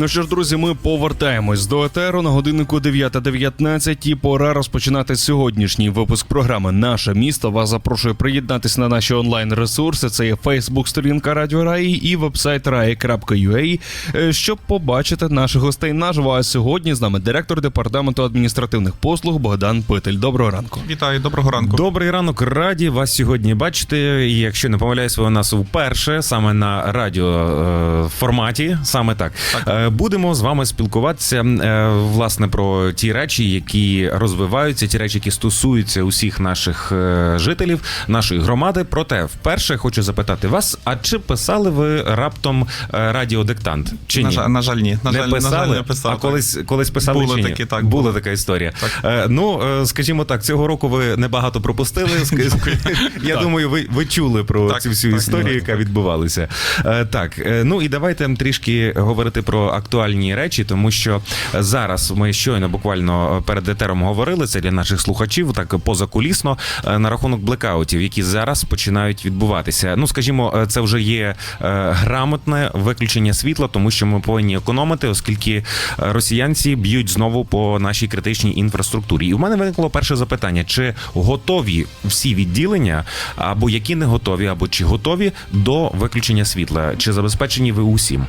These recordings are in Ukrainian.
Ну що ж, друзі, ми повертаємось до етеру на годиннику 9.19 і пора розпочинати сьогоднішній випуск програми Наше місто. Вас запрошує приєднатися на наші онлайн ресурси. Це є Фейсбук, сторінка Радіо Раї і вебсайт rai.ua, е, щоб побачити наших гостей наживо. А сьогодні з нами директор департаменту адміністративних послуг Богдан Питель. Доброго ранку. Вітаю, доброго ранку. Добрий ранок, раді вас сьогодні бачити. І якщо не помиляюсь, ви у нас вперше саме на радіо е, форматі. Саме так. Е, будемо з вами спілкуватися е, власне про ті речі, які розвиваються, ті речі, які стосуються усіх наших е, жителів, нашої громади. Проте, вперше хочу запитати вас: а чи писали ви раптом е, радіодиктант? Чи ні? на жаль, ні. На не жаль, писали, на жаль, не писав. а колись, колись писали Було чи ні? таке, так, Була було. така історія. Так. Ну, скажімо так, цього року ви небагато пропустили. Я думаю, ви, ви чули про Так, цю всю так, історію, так, яка так. відбувалася. Так, ну і давайте трішки говорити про актуальні речі, тому що зараз ми щойно буквально перед етером говорили це для наших слухачів, так позакулісно, е, на рахунок блекаутів, які зараз починають відбуватися. Ну, скажімо, е, це вже є е, грамотне виключення світла, тому що ми повинні економити, оскільки е, росіянці б'ють знову по нашій критичній інфраструктурі. І в мене виникло перше запитання: чи готові всі відділення, або які не готові, або чи готові до виключення світла? Чи забезпечені ви усім?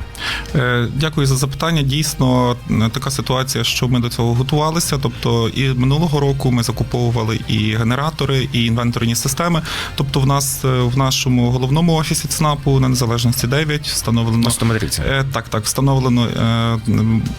Е, Дякую за запитання. Дійсно, е, така ситуація, що ми до цього готувалися. Тобто, і минулого року ми закуповували і генератори, і інвенторні системи. Тобто, в нас е, в нашому головному офісі ЦНАПу на незалежності 9 встановлено Е, Так, так, встановлено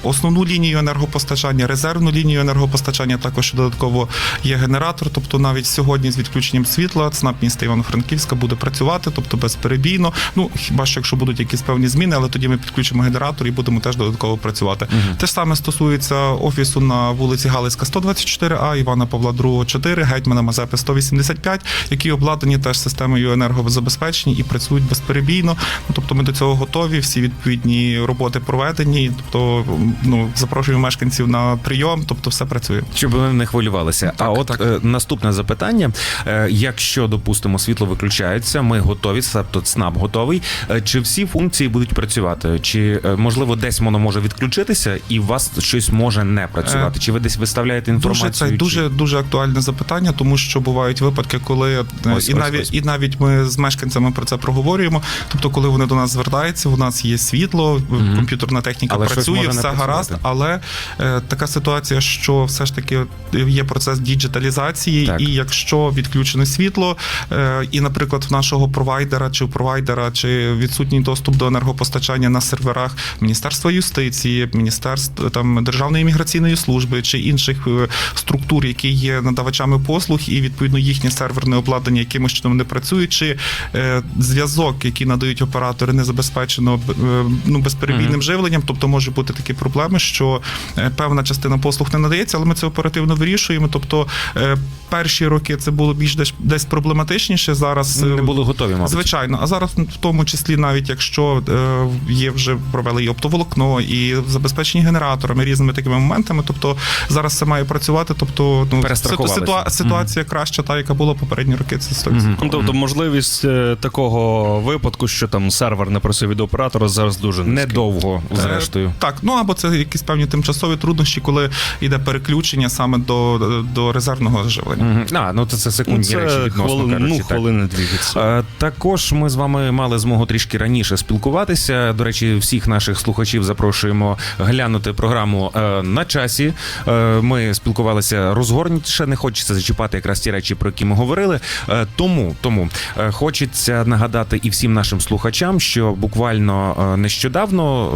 основну лінію енергопостачання, резервну лінію енергопостачання. Також додатково є генератор. Тобто навіть сьогодні з відключенням світла ЦНАП міста Івано-Франківська буде працювати, тобто безперебійно. Ну хіба що якщо будуть якісь певні зміни, але тоді ми підключимо генератор і будемо теж додатково працювати. Те ж саме стосується офісу на вулиці Галицька 124А, Івана Павла II 4, гетьмана Мазепи 185, які обладнані теж системою енергозабезпечення і працюють безперебійно. Ну, тобто ми до цього готові, всі відповідні роботи проведені. Тобто, ну запрошуємо мешканців на прийом, тобто все працює. Щоб ви не хвилювалися. а от так. е, наступне запитання: Е, якщо допустимо світло виключається, ми готові, тобто ЦНАП готовий. Е, Чи всі функції будуть працювати? Чи е, можливо десь воно може відключитися і у вас щось може не працювати? Е, Чи ви десь виставляєте інформацію? Дуже це чи- дуже дуже актуальне запитання, тому що бувають випадки, коли е, Ось, і ось, навіть ось. і навіть ми з мешканцями про це проговорюємо. Тобто, коли вони до нас звертаються, у нас є світло, Мгм. комп'ютерна техніка Але працює, все гаразд. Але е, така ситуація, що все ж таки є процес діджиталізації, Так. і якщо відключено світло, е, і, наприклад, в нашого провайдера чи у провайдера, чи відсутній доступ до енергопостачання на серверах Міністерства юстиції, Міністерства там Державної міграційної служби чи інших е, структур, які є надавачами послуг, і відповідно їхнє серверне обладнання якимось чином не працює, чи е, зв'язок, який надають оператори, не забезпечено е, ну безперебійним Мгм. живленням. Тобто може бути такі проблеми, що е, певна частина послуг не надається, але ми це оперативно вирішуємо. Тобто е, перші роки це було більш десь, десь проблематичніше. Зараз е, не були готові, мабуть. Звичайно, а зараз в тому числі, навіть якщо е, є вже провели і оптоволокно, і забезпечені генераторами різними такими моментами. Тобто зараз це має працювати. Тобто, ну ситуа- ситуація краща, та яка була попередні роки. Це 100%. Мгм. Ну, тобто, можливість е, такого випадку, що там сервер не просив від оператора, зараз дуже низький. Недовго, зрештою. Е, Так, ну або це якісь певні тимчасові труднощі, коли йде переключення саме до, до резервного живлення. Мгм. А, ну це, це Ну, секундні це речі відносно хвилин, кажучи. ну, так. хвилини дві від цього. Е, Також ми з вами мали змогу трішки раніше спілкуватися. До речі, всіх наших слухачів запрошуємо глянути програму е, на часі. Е, Ми спілкувалися розгорніше, не хочеться зачіпати якраз ті речі, про які ми говорили. Е, Тому тому хочеться нагадати і всім нашим слухачам, що буквально нещодавно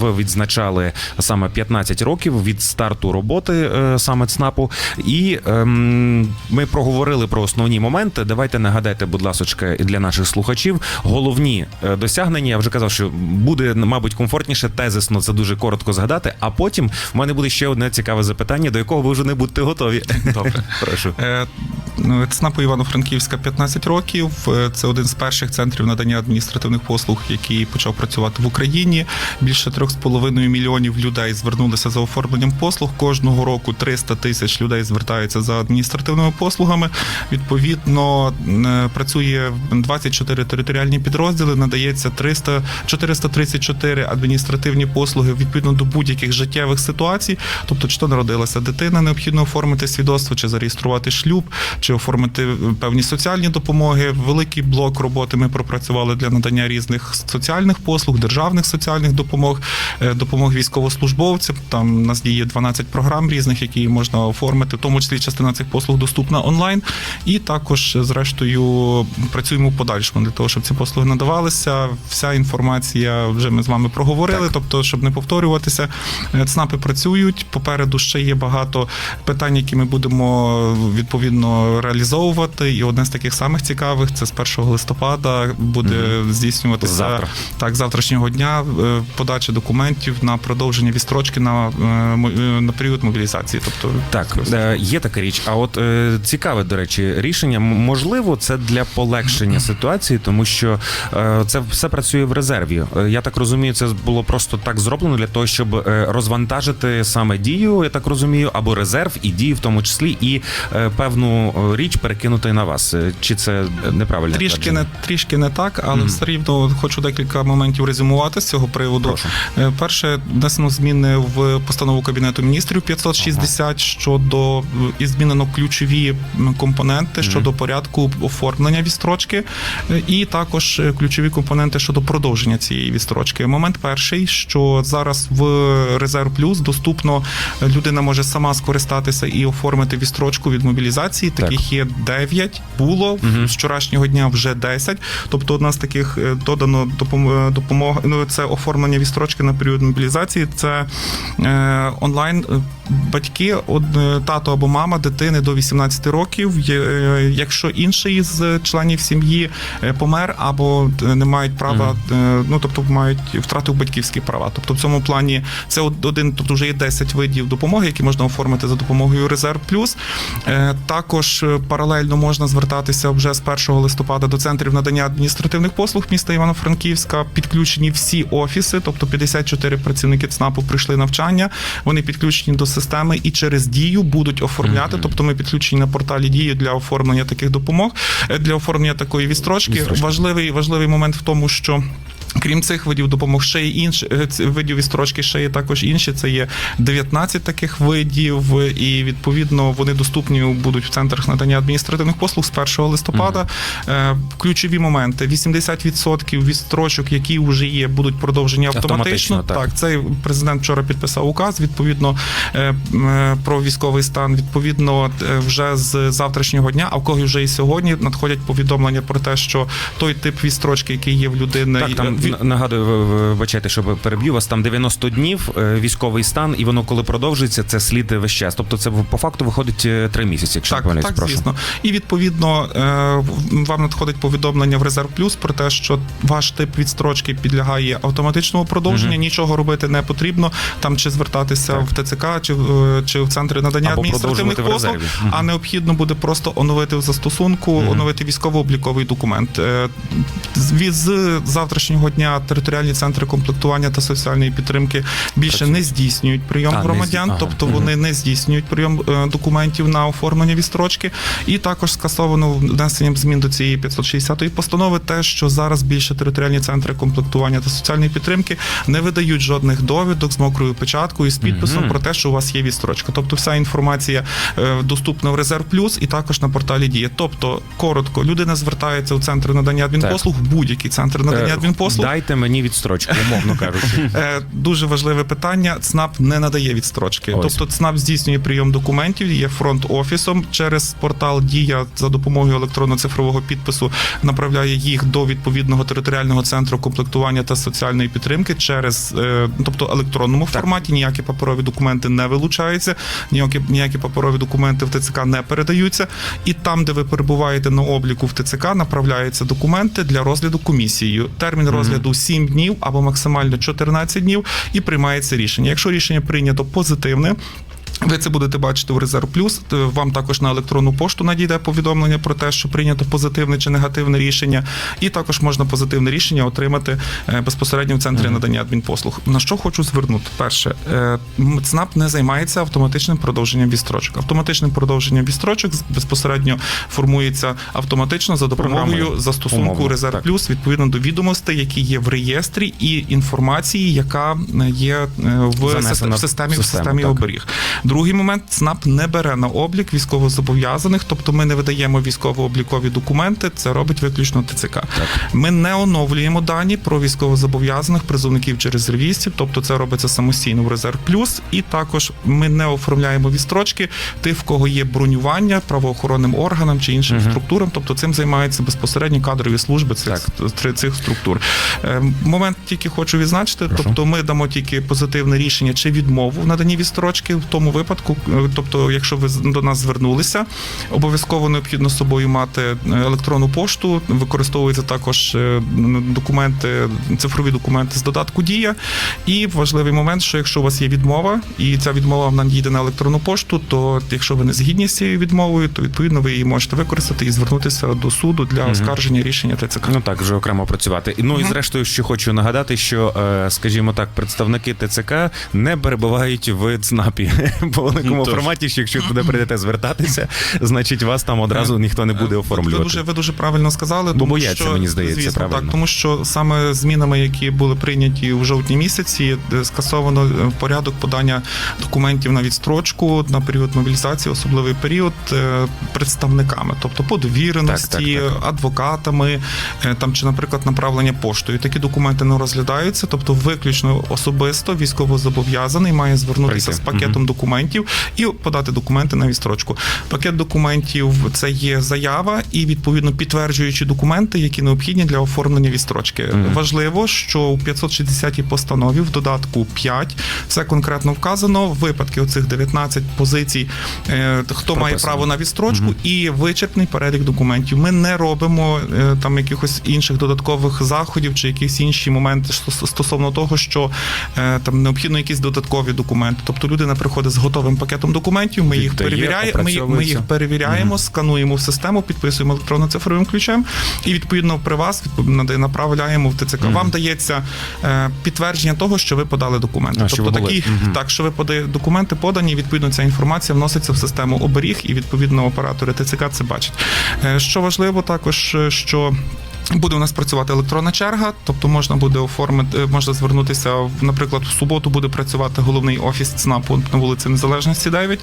ви відзначали саме 15 років від старту роботи саме ЦНАПу. І ем, ми проговорили про основні моменти. Давайте нагадайте, будь ласка, для наших слухачів головні досягнення. Я вже казав, що буде, мабуть, комфортніше тезисно це дуже коротко згадати. А потім в мене буде ще одне цікаве запитання, до якого ви вже не будете готові. Добре. Прошу. Ну, ЦНАПу Івано-Франківська 15 років. Е, Це один з перших центрів надання адміністративних послуг, який почав працювати в Україні. Більше 3,5 мільйонів людей звернулися за оформленням послуг. Кожного року 300 тисяч людей звертаються за адміністративними послугами. Відповідно, е, працює 24 територіальні підрозділи, надається 300, 434 адміністративні адміністративні послуги відповідно до будь-яких життєвих ситуацій. Тобто, чи то народилася дитина, необхідно оформити свідоцтво, чи зареєструвати шлюб, чи оформити е, певні соціальні допомоги. Великий блок роботи ми пропрацювали для надання різних соціальних послуг, державних соціальних допомог, е, допомог військовослужбовцям. Там у нас діє 12 програм різних, які можна оформити, в тому числі частина цих послуг доступна онлайн. І також, е, зрештою, працюємо в подальшому для того, щоб ці послуги надавалися. Вся інформація вже ми з вами проговорили. Так. Тобто, щоб не повторюватися, ЦНАПи працюють. Попереду ще є багато питань, які ми будемо відповідно реалізовувати. І одне з таких самих цікавих це з 1 листопада буде здійснюватися Завтра. так завтрашнього дня е, подача документів на продовження відстрочки на, е, е, на період мобілізації. Тобто Так, є така річ. А от цікаве, до речі, рішення. Можливо, це для полегшення ситуації, тому що це все працює в резерві. Я так розумію, це було просто так зроблено для того, щоб розвантажити саме дію, я так розумію, або резерв і дію в тому числі, і певну річ перекинути на вас. Е, Чи це неправильно? Трішки не трішки не так, але все рівно хочу декілька моментів резюмувати з цього приводу. Прошу. Е, Перше, внесено зміни в постанову Кабінету міністрів 560 щодо і змінено ключові компоненти щодо порядку оформлення відстрочки, е, і також ключові компоненти щодо продовження цієї відстрочки. Момент перший, що зараз в резерв плюс доступно людина може сама скористатися і оформити відстрочку від мобілізації. Так. Таких є 9, було з вчорашнього дня вже 10. Тобто одна з таких е, додано е, допомога. Ну це оформлення відстрочки на період мобілізації. Це е, онлайн. е, Батьки, од- тато або мама дитини до 18 років. Є, е, Якщо інший з членів сім'ї помер або не мають права, е, ну тобто мають втратив батьківські права. Тобто в цьому плані це один, тут вже є 10 видів допомоги, які можна оформити за допомогою Резерв Плюс. Е, Також е, паралельно можна звертатися вже з 1 листопада до центрів надання адміністративних послуг міста Івано-Франківська. Підключені всі офіси, тобто 54 працівники ЦНАПу прийшли навчання. Вони підключені до системи і через дію будуть оформляти. Тобто ми підключені на порталі дії для оформлення таких допомог, е, для оформлення такої відстрочки. Відстрочки. Важливий важливий момент в тому, що. Крім цих видів допомог, ще є інші е, видів відстрочки, ще є також інші. Це є 19 таких видів, і відповідно вони доступні будуть в центрах надання адміністративних послуг з 1 листопада. Е, Ключові моменти: 80% відстрочок, які вже є, будуть продовжені автоматично. Автоматично, так. так, цей президент вчора підписав указ. Відповідно е, про військовий стан. Відповідно, вже з завтрашнього дня, а в кого вже і сьогодні надходять повідомлення про те, що той тип відстрочки, який є в людини, Так, там нагадую, ви- ви- вибачайте, щоб переб'ю вас. Там 90 днів е, військовий стан, і воно коли продовжується, це слід весь час. Тобто, це по факту виходить 3 місяці, якщо Так, так, прошу. звісно. І відповідно е, вам надходить повідомлення в Резерв Плюс про те, що ваш тип відстрочки підлягає автоматичному продовженню. Нічого робити не потрібно. Там чи звертатися Так. в ТЦК, чи, в- чи в центри надання Або адміністративних послуг. Мгм. а необхідно буде просто оновити в застосунку, оновити військово-обліковий документ. Е, з завтрашнього дня територіальні центри комплектування та соціальної підтримки більше не здійснюють прийом А, громадян, здій- ага. тобто вони не здійснюють прийом е, документів на оформлення відстрочки. І також скасовано внесенням змін до цієї 560 постанови те, що зараз більше територіальні центри комплектування та соціальної підтримки не видають жодних довідок з мокрою печаткою і з підписом Мгм. про те, що у вас є відстрочка. Тобто, вся інформація е, доступна в Резерв Плюс і також на порталі Дія. Тобто, коротко, людина звертається у центр надання адмінпослуг, в будь-який центр надання Е, адмінпослуг. Дайте мені відстрочку, умовно кажучи. Е, Дуже важливе питання. ЦНАП не надає відстрочки. Ось. Тобто ЦНАП здійснює прийом документів, є фронт офісом через портал Дія за допомогою електронно-цифрового підпису направляє їх до відповідного територіального центру комплектування та соціальної підтримки через, е, тобто електронному форматі. Ніякі паперові документи не вилучаються, ніякі, ніякі паперові документи в ТЦК не передаються. І там, де ви перебуваєте на обліку в ТЦК, направляються документи для розгляду комісією. Термін розгляду 7 днів або максимально 14 днів, і приймається рішення. Якщо рішення прийнято позитивне. Ви це будете бачити у Резерв Плюс. Вам також на електронну пошту надійде повідомлення про те, що прийнято позитивне чи негативне рішення, і також можна позитивне рішення отримати е, безпосередньо в центрі надання адмінпослуг. На що хочу звернути? Перше, е, ЦНАП не займається автоматичним продовженням відстрочок. Автоматичним продовженням відстрочок безпосередньо формується автоматично за допомогою застосунку Умовно, Резерв. Плюс відповідно до відомостей, які є в реєстрі, і інформації, яка е, є е, в, Занесена системі в в системі так. оберіг. Другий момент ЦНАП не бере на облік військовозобов'язаних, тобто ми не видаємо військово-облікові документи. Це робить виключно ТЦК. Ми не оновлюємо дані про військовозобов'язаних призовників чи резервістів, тобто це робиться самостійно в резерв плюс. І також ми не оформляємо відстрочки тих, в кого є бронювання правоохоронним органам чи іншим Мгм. структурам. Тобто цим займаються безпосередньо кадрові служби цих, цих, цих структур. Е, Момент тільки хочу відзначити. Прошу. Тобто ми дамо тільки позитивне рішення чи відмову в наданні відстрочки в тому випадку. е, Тобто, якщо ви до нас звернулися, обов'язково необхідно з собою мати е, електронну пошту. Використовуються також е, документи, цифрові документи з додатку Дія. І важливий момент, що якщо у вас є відмова, і ця відмова вам надійде на електронну пошту, то якщо ви не згідні з цією відмовою, то відповідно ви її можете використати і звернутися до суду для оскарження рішення ТЦК. Ну так, вже окремо працювати. Ну і зрештою, що хочу нагадати, що, скажімо так, представники ТЦК не перебувають в ЦНАПі по великому тож. форматі. Що якщо туди прийдете звертатися, значить вас там одразу ніхто не буде оформлювати. Ви дуже, ви дуже правильно сказали. Бо тому бояться, що, мені здається, звісно, правильно. Так, тому що саме змінами, які були прийняті в жовтні місяці, скасовано е, порядок подання документів на відстрочку на період мобілізації, особливий період е, представниками, тобто по довіреності, Так, так, адвокатами, е, там чи, наприклад, направлення поштою. Такі документи не розглядаються, тобто виключно особисто військовозобов'язаний має звернутися Прийти. з пакетом документів і подати документи на відстрочку. Пакет документів це є заява і відповідно підтверджуючі документи, які необхідні для оформлення відстрочки. Мгм. Важливо, що у 560 постанові в додатку 5 все конкретно вказано. Випадки оцих 19 позицій, е, хто має право на відстрочку, Мгм. і вичерпний перелік документів. Ми не робимо е, там якихось інших додаткових заходів чи якісь інші моменти стосовно того, що е, там необхідно якісь додаткові документи. Тобто людина приходить з готовим пакетом документів. Ми їх перевіряємо. Ми, ми їх перевіряємо, скануємо в систему, підписуємо електронно-цифровим ключем, і відповідно при вас направляємо в ТЦК. Вам дається е, підтвердження того, що ви подали документи. А, тобто такі так, що ви подаєте документи подані, відповідно ця інформація вноситься в систему оберіг, і відповідно оператори ТЦК це бачать. Е, Що важливо також, е, що Буде у нас працювати електронна черга, тобто можна буде оформити, е, можна звернутися наприклад, в суботу буде працювати головний офіс ЦНАПу на вулиці Незалежності 9.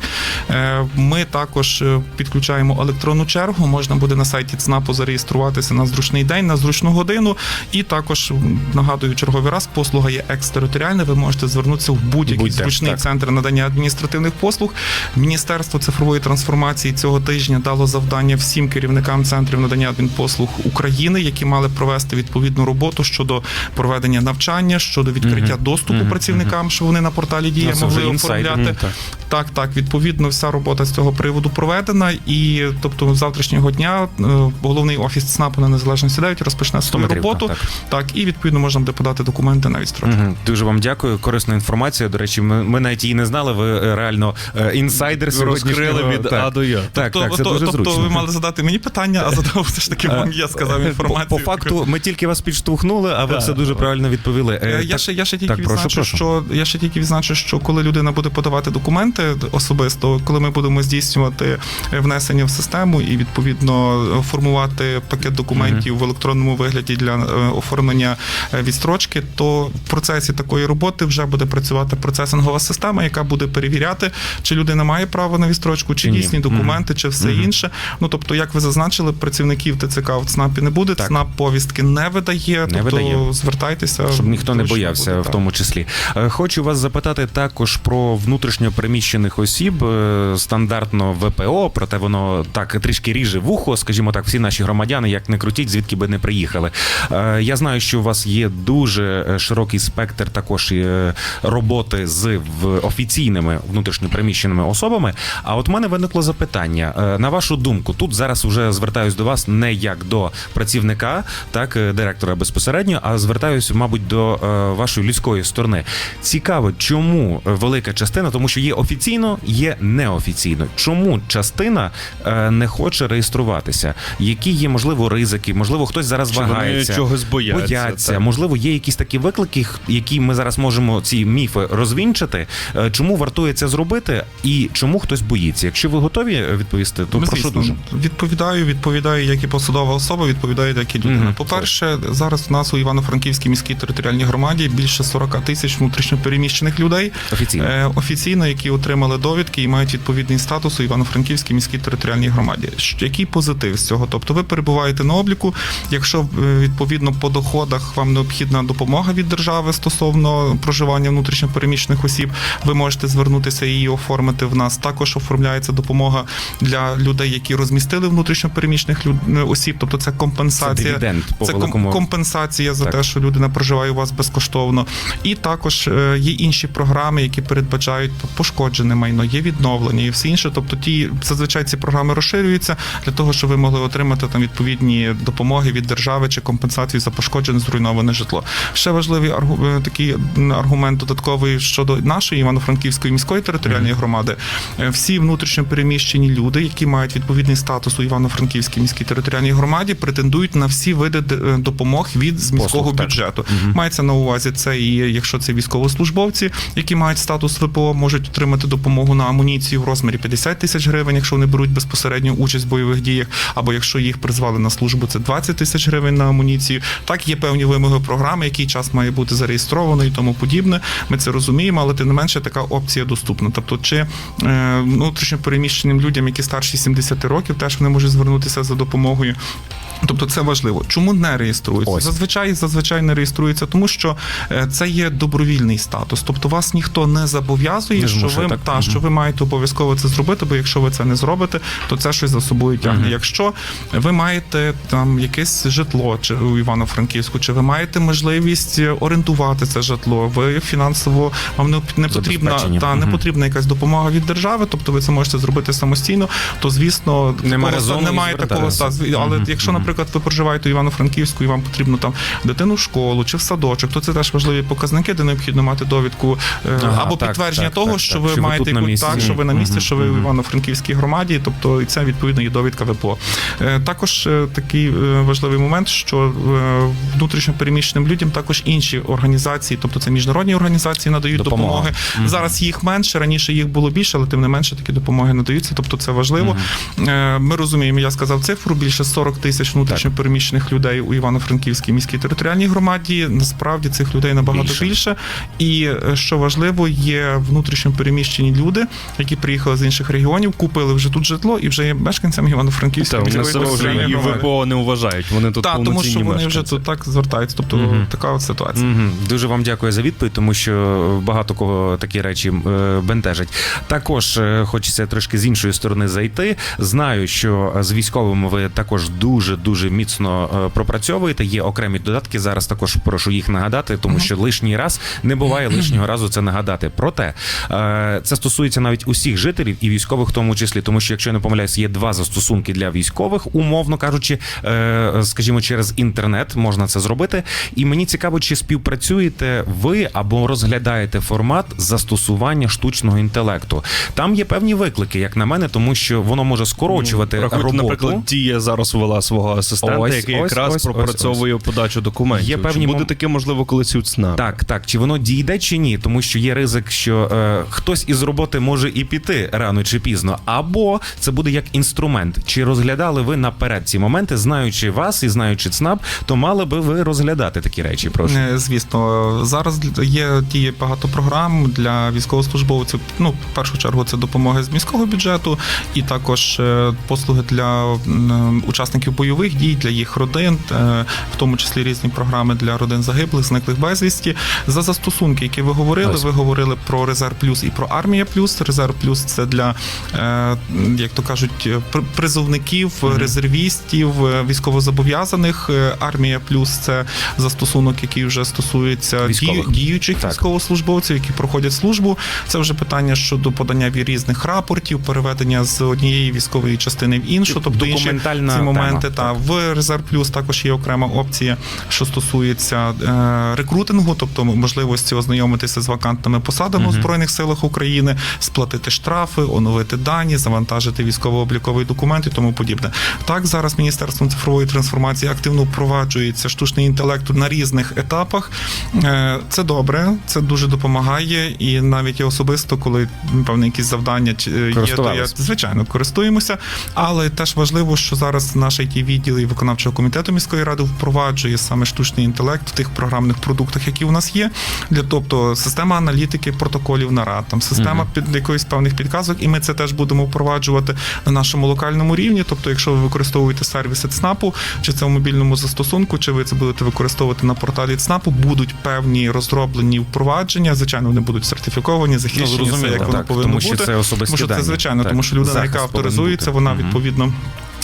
Е, Ми також е, підключаємо електронну чергу. Можна буде на сайті ЦНАПу зареєструватися на зручний день, на зручну годину. І також нагадую черговий раз, послуга є екстериторіальна. Ви можете звернутися в будь-який Будь-де, зручний так. центр надання адміністративних послуг. Міністерство цифрової трансформації цього тижня дало завдання всім керівникам центрів надання адмінпослуг України, які мали провести відповідну роботу щодо проведення навчання, щодо відкриття Мгм. доступу Мгм. працівникам, що вони на порталі дія могли оформляти. Мгм, так. Так, так, відповідно, вся робота з цього приводу проведена, і тобто з завтрашнього дня е, головний офіс ЦНАПу на незалежності 9 розпочне свою роботу. так. Так, і відповідно можна буде подати документи на відстрочку. Мгм. Дуже вам дякую. Корисна інформація. До речі, ми, ми навіть її не знали. Ви е, реально е, інсайдер. Розкрили від так. А до Я. Так, тобто, так, це то- дуже тобто зручно. ви мали задати мені питання, а задав все ж таки вам я сказав Е, інформацію. По, факту, ми тільки вас підштовхнули, а ви все дуже правильно відповіли. Е, Е, Я ще, я ще тільки відзначу, що я ще тільки відзначу, що коли людина буде подавати документи особисто, коли ми будемо здійснювати внесення в систему і відповідно формувати пакет документів в електронному вигляді для е, оформлення е, відстрочки, то в процесі такої роботи вже буде працювати процесингова система, яка буде перевіряти, чи людина має право на відстрочку, чи Чи дійсні документи, чи все інше. Ну тобто, як ви зазначили, працівників ТЦК в ЦНАПі не буде. Так. ЦНАП повістки не видає. Не тобто видає. звертайтеся, Щоб ніхто не боявся, буде, в тому числі. Е, Хочу вас запитати також про внутрішньо переміщених осіб. Е, Стандартно ВПО, проте воно так трішки ріже вухо, скажімо так, всі наші громадяни, як не крутіть, звідки би не приїхали. Е, Я знаю, що у вас є дуже широкий спектр також роботи з офіційними внутрішньо переміщеними особами. А от в мене виникло запитання. На вашу думку, тут зараз вже звертаюсь до вас не як до працівника керівника, так е, директора безпосередньо, а звертаюся, мабуть, до е, вашої людської сторони. Цікаво, чому велика частина, тому що є офіційно, є неофіційно. Чому частина е, не хоче реєструватися? Які є можливо ризики? Можливо, хтось зараз Чи вони вагається, чогось бояться, бояться. так. Можливо, є якісь такі виклики, які ми зараз можемо ці міфи розвінчити. Е, Чому вартує це зробити, і чому хтось боїться? Якщо ви готові відповісти, то Ну, прошу звісно, дуже. Відповідаю, відповідаю, як і посадова особа, відповідаю, як і людина. Мгм. По-перше, зараз у нас у Івано-Франківській міській територіальній громаді більше 40 тисяч внутрішньопереміщених людей. Офіційно. Е, офіційно, які отримали довідки і мають відповідний статус у Івано-Франківській міській територіальній громаді. Який позитив з цього? Тобто ви перебуваєте на обліку. Якщо е, відповідно по доходах вам необхідна допомога від держави стосовно проживання внутрішньопереміщених осіб, ви можете звернутися і її оформити в нас. Також оформляється допомога для людей, які розмістили внутрішньопереміщених люд- осіб, тобто це компенсація. Дивіденд по Це ком- великому. компенсація за Так. те, що людина проживає у вас безкоштовно. І також е, є інші програми, які передбачають пошкоджене майно, є відновлення і все інше. Тобто ті зазвичай ці програми розширюються для того, щоб ви могли отримати там відповідні допомоги від держави чи компенсацію за пошкоджене зруйноване житло. Ще важливий е, такий аргумент додатковий щодо нашої Івано-Франківської міської територіальної громади. Е, Всі внутрішньо переміщені люди, які мають відповідний статус у Івано-Франківській міській територіальній громаді, претендують на всі види е, допомог від з міського бюджету. Мається на увазі це і якщо це військовослужбовці, які мають статус ВПО, можуть отримати допомогу на амуніцію в розмірі 50 тисяч гривень, якщо вони беруть безпосередню участь в бойових діях, або якщо їх призвали на службу, це 20 тисяч гривень на амуніцію. Так є певні вимоги програми, який час має бути зареєстрований і тому подібне. Ми це розуміємо, але тим не менше така опція доступна. Тобто, чи е, внутрішньо переміщеним людям, які старші 70 років, теж вони можуть звернутися за допомогою. Тобто це важливо. Чому не реєструється? Ось. Зазвичай зазвичай не реєструється, тому що е, це є добровільний статус. Тобто вас ніхто не зобов'язує, що ви так? та Мгм. що ви маєте обов'язково це зробити, бо якщо ви це не зробите, то це щось за собою тягне. Мгм. Якщо ви маєте там якесь житло чи у Івано-Франківську, чи ви маєте можливість орендувати це житло, ви фінансово вам не, не потрібна та не потрібна якась допомога від держави, тобто ви це можете зробити самостійно, то звісно Нема такого немає такого але Мгм. якщо, наприклад, ви проживаєте у Івано-Франківську і вам потрібно там дитину в школу чи в садочок, то це теж важливі показники, де необхідно мати довідку е, Ага, або так, підтвердження так, того, так, що так, ви що маєте на так, що ви на місці, Мгм, що ви в. Івано-Франківській громаді, тобто і це відповідно є довідка ВПО. Е, Також е, такий важливий момент, що внутрішньо переміщеним людям також інші організації, тобто це міжнародні організації, надають Допомога. допомоги. Мгм. Зараз їх менше, раніше їх було більше, але тим не менше такі допомоги надаються. Тобто це важливо. Е, Ми розуміємо, я сказав цифру більше 40 тисяч внутрішньо переміщених людей у Івано-Франківській міській територіальній громаді. Насправді цих людей набагато Більше. більше. І е, що важливо, є внутрішньо переміщені люди, які приїхали з інших регіонів, купили вже тут житло і вже є мешканцями Івано-Франківської міської вже і. ВПО не вважають. Вони тут Так, тому що вони вже тут так звертаються. Тобто Мгм. така от ситуація. Мгм. Дуже вам дякую за відповідь, тому що багато кого такі речі е, бентежать. Також е, хочеться трошки з іншої сторони зайти. Знаю, що з військовими ви також дуже дуже міцно е, пропрацьовуєте. Є окремі додатки. Зараз також прошу їх нагадати, тому що лишній раз не буває лишнього разу це нагадати. Проте е, це стосується навіть усіх жителів і військових, в тому числі, тому що якщо я не помиляюсь, є два застосунки для військових, умовно кажучи, е, скажімо, через інтернет можна це зробити. І мені цікаво, чи співпрацюєте ви або розглядаєте формат застосування штучного інтелекту. Там є певні виклики, як на мене, тому що воно може скорочувати Рахуйте, роботу. наприклад, Дія зараз ввела свого асистента, Ось, який ось, якраз ось, пропрацьовує подачу документів. Є Чи певні буде таке можливо колись у ЦНАП? Так, так. Чи воно дійде чи ні? Тому що є ризик, що е, хтось із роботи може і піти рано чи пізно, або це буде як інструмент. Чи розглядали ви наперед ці моменти, знаючи вас і знаючи ЦНАП, то мали би ви розглядати такі речі. Прошу. Е, Звісно, зараз є діє багато програм для військовослужбовців. Ну, в першу чергу, це допомоги з міського бюджету, і також е, послуги для учасників бойових дій, для їх родин, е, в тому числі різні програми для родин загиблих, зниклих безвісті. За застосунки, які ви говорили, ви говорили про резерв плюс і про армія плюс. Резерв плюс це для, е, як то кажуть, при- призовників, резервістів, е, військовозобов'язаних. Армія плюс це застосунок, який вже стосується Військових. діючих Так. військовослужбовців, які проходять службу. Це вже питання щодо подання різних рапортів, переведення з однієї військової частини в іншу, тобто інші ці моменти. тема, та в Резерв Плюс також є окрема опція, що стосується е, рекрутингу, тобто можливості ознайомитися з вакантними посадами у Збройних силах України, сплатити штрафи, оновити дані, завантажити військово-обліковий документ і тому подібне. Так зараз Міністерством цифрової трансформації активно впроваджується штучний інтелект на різних етапах. Е, Це добре, це дуже допомагає, і навіть я особисто, коли певне якісь завдання чи- е, є, то я звичайно користуємося. Але теж важливо, що зараз наш it відділ і виконавчого комітету міської ради впроваджує саме штучний інтелект в тих програмних продуктах, які у нас є. Для тобто система аналітики протоколів нарад, там система під якоїсь певних підказок, і ми це теж будемо впроваджувати на нашому локальному рівні. Тобто, якщо ви використовуєте сервіси ЦНАПу, чи це в мобільному застосунку, чи ви це будете використовувати на порталі ЦНАПу, будуть певні розроблені впровадження. Звичайно, вони будуть сертифіковані, захищені, все зрозуміло, як воно так, повинно тому що бути. це особисті тому що це звичайно, Так, тому що людина, яка авторизується, вона відповідно.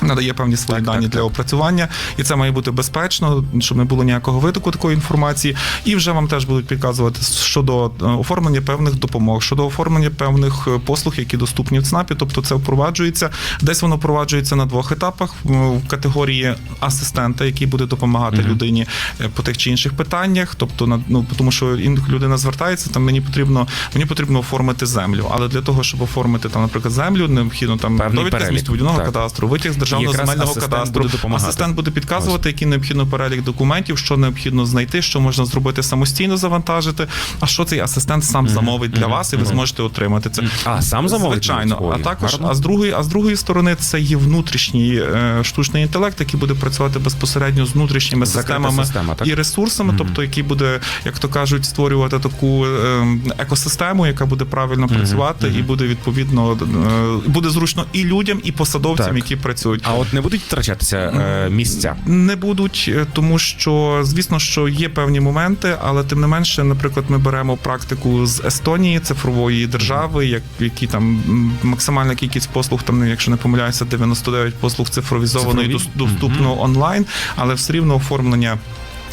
Надає певні свої Так, дані так, для так. опрацювання, і це має бути безпечно, щоб не було ніякого витоку такої інформації. І вже вам теж будуть підказувати щодо е, оформлення певних допомог, щодо оформлення певних е, послуг, які доступні в ЦНАПі. Тобто це впроваджується. Десь воно впроваджується на двох етапах в категорії асистента, який буде допомагати Мгм. людині е, по тих чи інших питаннях. Тобто, ну тому що людина звертається, там мені потрібно мені потрібно оформити землю. Але для того, щоб оформити там, наприклад, землю, необхідно там довідка з містобудівного кадастру, витяг з державного якраз земельного асистент кадастру. буде допомагати. Асистент буде підказувати, який необхідно перелік документів, що необхідно знайти, що можна зробити самостійно завантажити. А що цей асистент сам замовить для вас, і ви зможете отримати це. А, сам замовить? Звичайно, а також а з другої, а з другої сторони, це є внутрішній е, штучний інтелект, який буде працювати безпосередньо з внутрішніми Закрита системами система, і ресурсами, тобто який буде, як то кажуть, створювати таку е, екосистему, яка буде правильно працювати, і буде відповідно е, буде зручно і людям, і посадовцям, Так. які працюють. А от не будуть втрачатися е, місця? Не будуть, е, тому що звісно, що є певні моменти, але тим не менше, наприклад, ми беремо практику з Естонії, цифрової держави, як які там максимальна кількість послуг, там ну, якщо не помиляюся, 99 послуг цифровізовано і доступно mm -hmm. онлайн, але все рівно оформлення.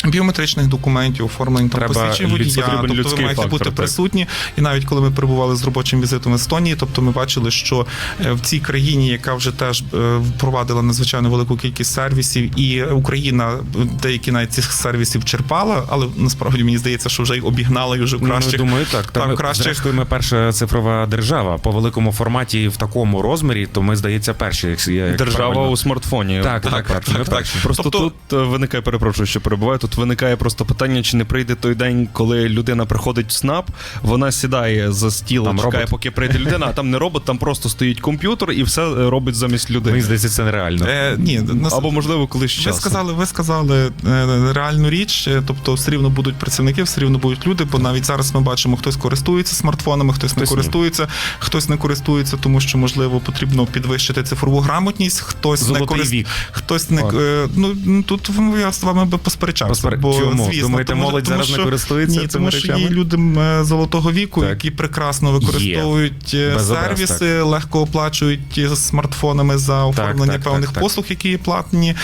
Біометричних документів, оформлень там Треба посвідчень водія, тобто ви маєте фактор, бути так. присутні. І навіть коли ми перебували з робочим візитом в Естонії, тобто ми бачили, що е, в цій країні, яка вже теж е, впровадила надзвичайно велику кількість сервісів, і Україна е, деякі навіть цих сервісів черпала, але насправді мені здається, що вже й обігнала і вже в Ну, думаю, так. там Там, кращих- Зрештою, ми перша цифрова держава по великому форматі в такому розмірі, то ми, здається, перші. Як, як Держава правильно. у смартфоні. Так, так, Так, так. так, ми так. перші. Просто Тобто- тут виникає, перепрошую, що перебуваю. Тут виникає просто питання, чи не прийде той день, коли людина приходить в СНАП, вона сідає за стіл, Там чекає, робот. поки прийде людина, а там не робот, там просто стоїть комп'ютер і все е, робить замість людини. Мені здається, це нереально. Е, ні, нас- Або можливо колись Ви сказали, ви сказали е, реальну річ, е, тобто все рівно будуть працівники, все рівно будуть люди, бо навіть зараз ми бачимо, хтось користується смартфонами, хтось, не Хтось ні. користується, хтось не користується, тому що можливо потрібно підвищити цифрову грамотність, хтось не Золотий корист... вік. хтось не От. е, ну тут я з вами би посперечався. Поспер- Бо Чому? звісно, Думаєте, тому, молодь тому, зараз не користується ні, цими тому що є люди е, золотого віку, Так. які прекрасно використовують е, Без образ, сервіси, легко оплачують е, смартфонами за оформлення так, певних так, так. послуг, які є платні,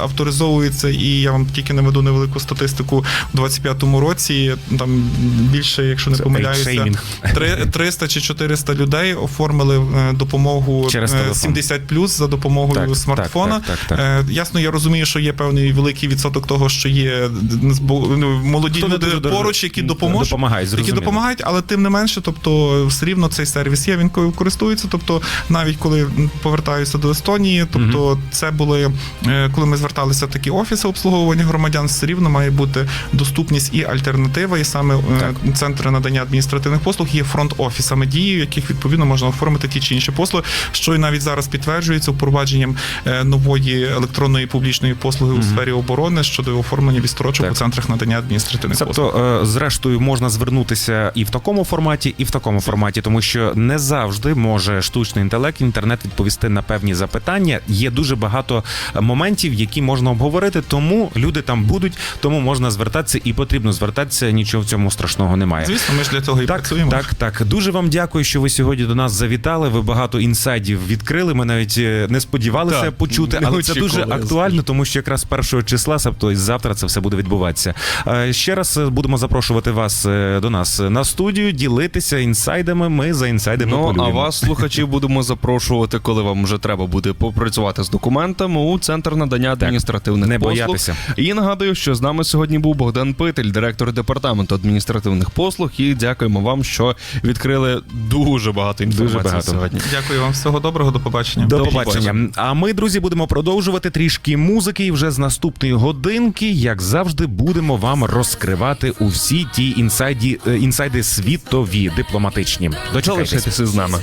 авторизовуються. І я вам тільки наведу невелику статистику. У 25-му році там більше, якщо не Це помиляюся, 300 чи 400 людей оформили допомогу Через е, телефон. 70 за допомогою Так, смартфона. так, так, так, Е, Ясно, я розумію, що є певний великий відсоток того, що є ну, молоді люди поруч, які допоможуть, допомагають, які допомагають, але тим не менше, тобто все рівно цей сервіс є, він користується. Тобто, навіть коли повертаюся до Естонії, тобто це були е, коли ми зверталися в такі офіси обслуговування громадян, все рівно має бути доступність і альтернатива, і саме е, Так. центри надання адміністративних послуг є фронт-офісами дії, в яких відповідно можна оформити ті чи інші послуги, що і навіть зараз підтверджується впровадженням е, нової електронної публічної послуги у сфері оборони щодо оформлення відстрочок Так. у центрах надання адміністративних послуг. Тобто, е, зрештою, можна звернутися і в такому форматі, і в такому форматі, тому що не завжди може штучний інтелект, інтернет відповісти на певні запитання. Є дуже багато моментів, які можна обговорити, тому люди там будуть, тому можна звертатися і потрібно звертатися. Нічого в цьому страшного немає. Звісно, ми ж для цього і Так, працюємо. так, так. Дуже вам дякую, що ви сьогодні до нас завітали. Ви багато інсайдів відкрили. Ми навіть е, не сподівалися Так, почути, але це дуже актуально, тому що якраз 1 числа, тобто завтра це все буде відбуватися. Е, Ще раз е, будемо запрошувати вас е, до нас на студію, ділитися інсайдами. Ми за інсайдами Ну а вас, слухачів, будемо запрошувати, коли вам вже треба буде попрацювати з документами у центр надання адміністративних не послуг. боятися. І нагадую, що з нами сьогодні був Богдан Питель, директор департаменту адміністративних послуг. І дякуємо вам, що відкрили дуже багато інформації багато. сьогодні. Дякую вам, всього доброго, до побачення. До, До побачення. побачення. А ми, друзі, будемо продовжувати трішки музики. І вже з наступної годинки, як завжди, будемо вам розкривати усі ті інсайді, е, інсайди світові дипломатичні. Дочекайтесь. Залишайтеся з нами.